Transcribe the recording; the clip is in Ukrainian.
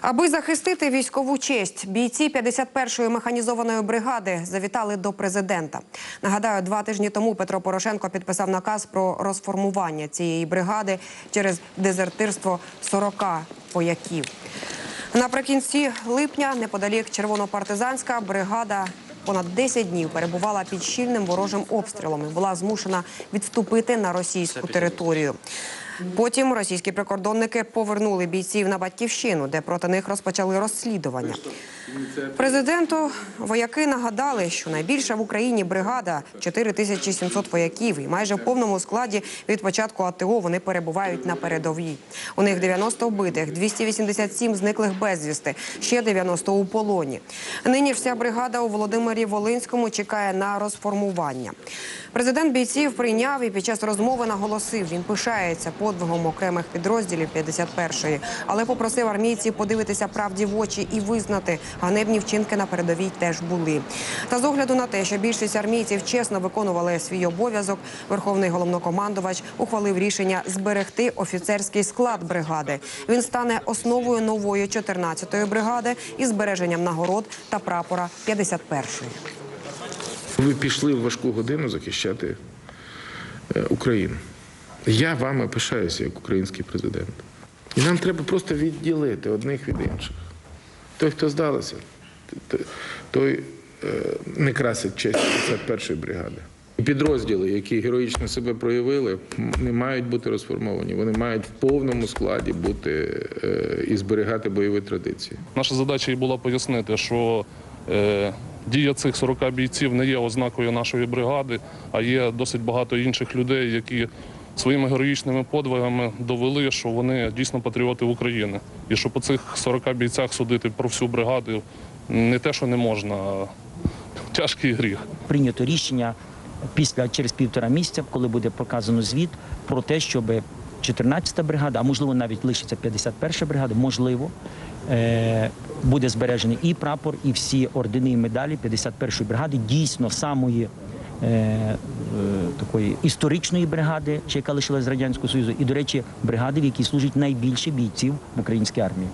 Аби захистити військову честь, бійці 51-ї механізованої бригади завітали до президента. Нагадаю, два тижні тому Петро Порошенко підписав наказ про розформування цієї бригади через дезертирство 40 вояків. Наприкінці липня, неподалік Червонопартизанська бригада понад 10 днів перебувала під щільним ворожим обстрілом і була змушена відступити на російську територію. Потім російські прикордонники повернули бійців на батьківщину, де проти них розпочали розслідування. Президенту вояки нагадали, що найбільша в Україні бригада 4700 вояків, і майже в повному складі від початку АТО вони перебувають на передовій. У них 90 вбитих, 287 зниклих безвісти, ще 90 у полоні. Нині вся бригада у Володимирі Волинському чекає на розформування. Президент бійців прийняв і під час розмови наголосив, він пишається подвигом окремих підрозділів 51-ї, але попросив армійців подивитися правді в очі і визнати, ганебні вчинки на передовій теж були. Та з огляду на те, що більшість армійців чесно виконували свій обов'язок, верховний головнокомандувач ухвалив рішення зберегти офіцерський склад бригади. Він стане основою нової 14-ї бригади із збереженням нагород та прапора 51-ї. Ви пішли в важку годину захищати е, Україну. Я вами пишаюся як український президент. І нам треба просто відділити одних від інших. Той, хто здалося, той е, не красить честь 51-ї бригади. Підрозділи, які героїчно себе проявили, не мають бути розформовані. Вони мають в повному складі бути е, і зберігати бойові традиції. Наша задача і була пояснити, що е, дія цих 40 бійців не є ознакою нашої бригади, а є досить багато інших людей, які своїми героїчними подвигами довели, що вони дійсно патріоти України. І що по цих 40 бійцях судити про всю бригаду не те, що не можна, а тяжкий гріх. прийнято рішення після через півтора місяця, коли буде показано звіт про те, щоб 14-та бригада, а можливо навіть лишиться 51-та бригада, можливо, е, буде збережений і прапор, і всі ордени і медалі 51-ї бригади, дійсно самої. Е, е, Такої історичної бригади, чи яка лишилась з радянського союзу, і до речі, бригади, в якій служить найбільше бійців в українській армії.